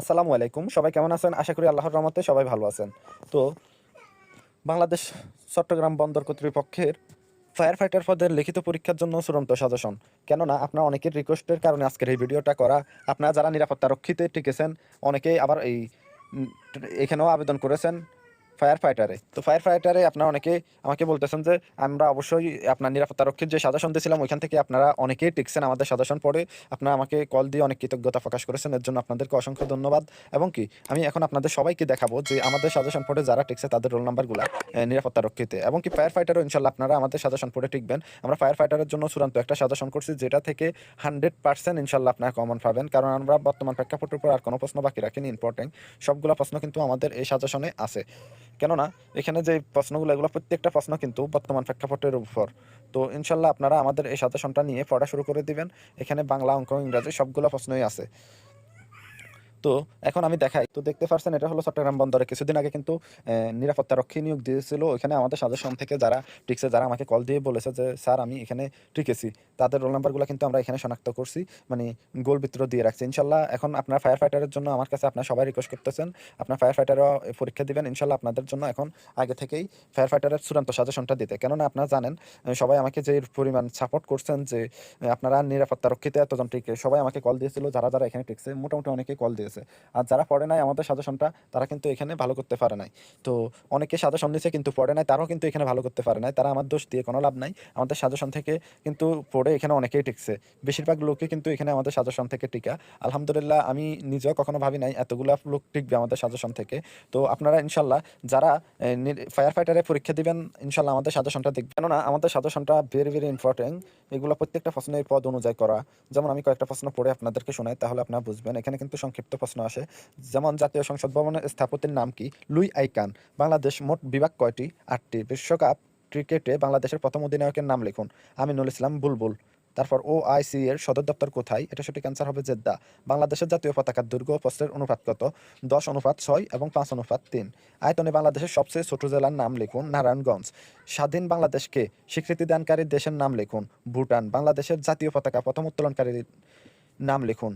আসসালামু আলাইকুম। সবাই কেমন আছেন? আশা করি আল্লাহর রহমতে সবাই ভালো আছেন। তো বাংলাদেশ চট্টগ্রাম বন্দর কর্তৃপক্ষের ফায়ার ফাইটার পদের লিখিত পরীক্ষার জন্য চূড়ান্ত সাজেশন। কেননা, আপনার অনেকের রিকোয়েস্টের কারণে আজকের এই ভিডিওটা করা। আপনারা যারা নিরাপত্তা রক্ষিতে টিকেছেন, অনেকেই আবার এই এখানেও আবেদন করেছেন। ফায়ার ফাইটারে তো ফায়ার ফাইটারে আপনারা অনেকে আমাকে বলতেছেন যে, আমরা অবশ্যই আপনার নিরাপত্তা রক্ষীর যে সাজেশন দিয়েছিলাম ওইখান থেকে আপনারা অনেকেই টিকছেন আমাদের সাজেশন পড়ে। আপনারা আমাকে কল দিয়ে অনেক কৃতজ্ঞতা প্রকাশ করেছেন। এর জন্য আপনাদেরকে অসংখ্য ধন্যবাদ। এবং কি, আমি এখন আপনাদের সবাইকে দেখাবো যে আমাদের সাজেশন পড়ে যারা টিকছে, তাদের রোল নাম্বারগুলো নিরাপত্তা রক্ষিতে। এবং কি ফায়ার ফাইটারও ইনশাল্লাহ আপনারা আমাদের সাজেশন পড়ে টিকবেন। আমরা ফায়ার ফাইটারের জন্য চূড়ান্ত একটা সাজেশন করছি, যেটা থেকে হান্ড্রেড পার্সেন্ট ইনশাল্লাহ আপনারা কমন পাবেন। কারণ আমরা বর্তমান প্রেক্ষাপটের উপর আর কোনো প্রশ্ন বাকি রাখিনি ইম্পর্টেন্ট সবগুলো প্রশ্ন কিন্তু আমাদের এই সাজেশনে আছে। কেননা এখানে যে প্রশ্নগুলো, এগুলো প্রত্যেকটা প্রশ্ন কিন্তু বর্তমান প্রেক্ষাপটের উপর। তো ইনশাল্লাহ আপনারা আমাদের এই সাজেশনটা নিয়ে পড়া শুরু করে দিবেন। এখানে বাংলা, অঙ্ক, ইংরাজি সবগুলো প্রশ্নই আছে। তো এখন আমি দেখাই। তো দেখতে পাচ্ছেন এটা হলো চট্টগ্রাম বন্দরে। কিছুদিন আগে কিন্তু আহ, নিরাপত্তা রক্ষী নিয়োগ দিয়েছিল। ওইখানে আমাদের সাজেশন থেকে যারা টিকছে যারা আমাকে কল দিয়ে বলেছে যে স্যার আমি এখানে টিকেছি। তাদের রোল নাম্বারগুলো কিন্তু আমরা এখানে শনাক্ত করছি। মানে গোল ভিতরে দিয়ে রাখছি। ইনশাল্লাহ এখন আপনার ফায়ার ফাইটারের জন্য আমার কাছে আপনার সবাই রিকোয়েস্ট করতেছেন। আপনার ফায়ার ফাইটারও পরীক্ষা দিবেন। ইনশাল্লাহ আপনাদের জন্য এখন আগে থেকেই ফায়ার ফাইটারের চূড়ান্ত সাজেশনটা দিতে। কেননা আপনারা জানেন সবাই আমাকে যে পরিমাণ সাপোর্ট করছেন যে আপনারা নিরাপত্তা রক্ষিতে এতজন টিকে সবাই আমাকে কল দিয়েছিল। যারা যারা এখানে টিকছে মোটামুটি অনেকেই কল দিয়েছে। আর যারা পড়ে নাই আমাদের সাজেশনটা, তারা কিন্তু এখানে ভালো করতে পারে নাই। তো অনেকে সাজেশন দিয়েছে কিন্তু পড়ে নাই, তারাও কিন্তু এখানে ভালো করতে পারে নাই। তারা আমার দোষ দিয়ে কোনো লাভ নাই। আমাদের সাজেশন থেকে কিন্তু পড়ে এখানে অনেকেই টিকছে। বেশিরভাগ লোকই কিন্তু এখানে আমাদের সাজেশন থেকে টিকা। আলহামদুলিল্লাহ, আমি নিজেও কখনো ভাবি নাই এতগুলা লোক টিকবে আমাদের সাজেশন থেকে। তো আপনারা ইনশাল্লাহ যারা ফায়ার ফাইটারে পরীক্ষা দিবেন, ইনশাল্লাহ আমাদের সাজেশনটা দেখবেন। কেননা আমাদের সাজেশনটা ভেরি ভেরি ইম্পর্টেন্ট এগুলো প্রত্যেকটা প্রশ্নের পদ অনুযায়ী করা। যেমন আমি কয়েকটা প্রশ্ন পড়ে আপনাদেরকে শোনাই, তাহলে আপনারা বুঝবেন। এখানে কিন্তু সংক্ষিপ্ত প্রশ্ন আসে, যেমন জাতীয় সংসদ ভবনের স্থাপত্যের নাম কি? Luis icon. বাংলাদেশ মোট বিভাগ কয়টি? আটটি। বিশ্বকাপ ক্রিকেটে বাংলাদেশের প্রথম অধিনায়কের নাম লিখুন। আমিনুল ইসলাম, বুলবুল। তারপর ও আইসি এর সদর দপ্তর কোথায়? এটা সঠিক অ্যান্সার হবে জেদ্দা। বাংলাদেশের জাতীয় পতাকার দৈর্ঘ্য ও অনুপাত কত? দশ অনুপাত ছয় এবং পাঁচ অনুপাত তিন। আয়তনে বাংলাদেশের সবচেয়ে ছোট জেলার নাম লিখুন নারায়ণগঞ্জ। স্বাধীন বাংলাদেশকে স্বীকৃতি দানকারী দেশের নাম লিখুন ভুটান। বাংলাদেশের জাতীয় পতাকা প্রথম উত্তোলনকারীর নাম লিখুন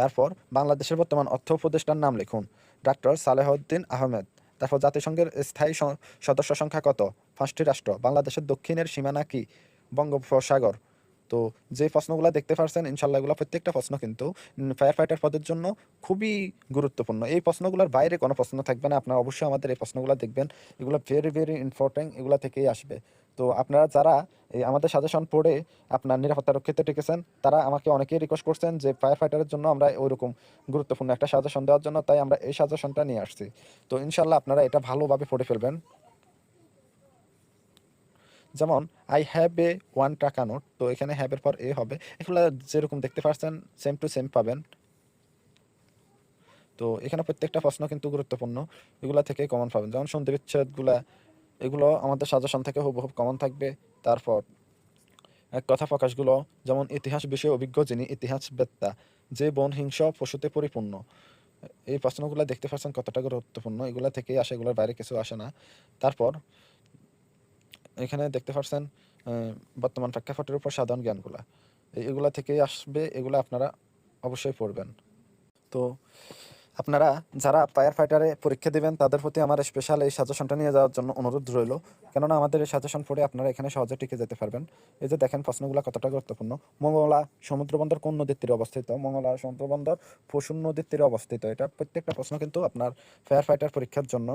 তারপর বাংলাদেশের বর্তমান অর্থ উপদেষ্টার নাম লিখুন। ডাক্তার সালেহউদ্দিন আহমেদ। তারপর জাতিসংঘের স্থায়ী সদস্য সংখ্যা কত? পাঁচটি রাষ্ট্র। বাংলাদেশের দক্ষিণের সীমানা কি? বঙ্গোপসাগর। তো যে প্রশ্নগুলো দেখতে পারছেন, ইনশাল্লাহ এগুলো প্রত্যেকটা প্রশ্ন কিন্তু ফায়ার ফাইটার পদের জন্য খুবই গুরুত্বপূর্ণ। এই প্রশ্নগুলোর বাইরে কোনো প্রশ্ন থাকবে না, আপনারা অবশ্যই আমাদের এই প্রশ্নগুলো দেখবেন। এগুলো ভেরি ভেরি ইম্পর্টেন্ট এগুলো থেকেই আসবে। তো আপনারা যারা এই আমাদের সাজেশন পড়ে আপনার নিরাপত্তা রক্ষিতে টিকেছেন তারা আমাকে অনেকেই রিকোয়েস্ট করছেন যে ফায়ার ফাইটারের জন্য আমরা ওইরকম গুরুত্বপূর্ণ একটা সাজেশন দেওয়ার জন্য, তাই আমরা এই সাজেশনটা নিয়ে আসছি। তো ইনশাল্লাহ আপনারা এটা ভালোভাবে পড়ে ফেলবেন। যেমন আই হ্যাভ এ ওয়ান টাকা নোট তো এখানে হ্যাভের পর এ হবে। এগুলো যেরকম দেখতে পাচ্ছেন সেম টু সেম পাবেন। তো এখানে প্রত্যেকটা প্রশ্ন কিন্তু গুরুত্বপূর্ণ। এগুলা থেকে কমন পাবেন। যেমন, সন্ধি বিচ্ছেদগুলা এগুলো আমাদের সাজেশন থেকে হুবহুব কমন থাকবে। তারপর, এক কথা প্রকাশগুলো, যেমন, ইতিহাস বিষয়ে অভিজ্ঞ যিনি ইতিহাস বেত্তা যে বন হিংস পশুতে পরিপূর্ণ এই প্রশ্নগুলো দেখতে পাচ্ছেন কতটা গুরুত্বপূর্ণ। এগুলা থেকেই আসে, এগুলোর বাইরে কিছু আসে না। তারপর এখানে দেখতে পাচ্ছেন বর্তমান প্রেক্ষাপটের উপর সাধারণ জ্ঞানগুলা। এগুলা থেকেই আসবে, এগুলো আপনারা অবশ্যই পড়বেন। তো আপনারা যারা ফায়ার ফাইটারে পরীক্ষা দিবেন, তাদের প্রতি আমার স্পেশাল এই সাজেশনটা নিয়ে যাওয়ার জন্য অনুরোধ রইল। কেননা আমাদের এই সাজেশন পড়ে আপনারা এখানে সহজে টিকে যেতে পারবেন। এই যে দেখেন প্রশ্নগুলো কতটা গুরুত্বপূর্ণ। মঙ্গলা সমুদ্র বন্দর কোন নদীর তীরে অবস্থিত? মঙ্গলা সমুদ্র বন্দর পশুর নদীর তীরে অবস্থিত। এটা প্রত্যেকটা প্রশ্ন কিন্তু আপনার ফায়ার ফাইটার পরীক্ষার জন্য।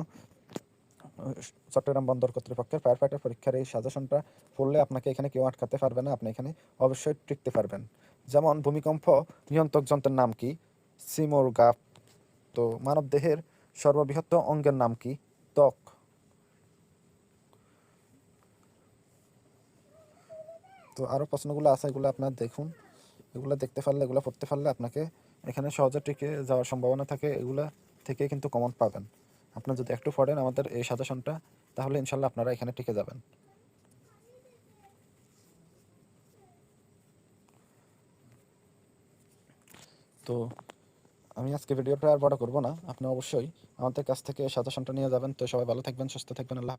চট্টগ্রাম বন্দর কর্তৃপক্ষের ফায়ার ফাইটার পরীক্ষার এই সাজেশনটা পড়লে আপনাকে এখানে কেউ আটকাতে পারবে না, আপনি এখানে অবশ্যই টিকতে পারবেন। যেমন ভূমিকম্প নিয়ন্ত্রক যন্ত্রের নাম কি? সিমোর গাপ তো মানব দেহের সর্ববৃহৎ অঙ্গের নাম কি? ত্বক। তো আরও প্রশ্নগুলো আছে, এগুলো আপনার দেখুন। এগুলো দেখতে পারলে, এগুলো পড়তে পারলে আপনাকে এখানে সহজে টিকে যাওয়ার সম্ভাবনা থাকে, এগুলা থেকে কিন্তু কমন পাবেন। আপনার যদি একটু পড়েন আমাদের এই সাজেশনটা তাহলে ইনশাল্লাহ আপনারা এখানে টিকে যাবেন। তো আমি আজকে ভিডিওটা আর বড় করব না। আপনি অবশ্যই আমাদের কাছ থেকে সাজেশনটা নিয়ে যাবেন। তো সবাই ভালো থাকবেন, সুস্থ থাকবেন, আল্লাহ।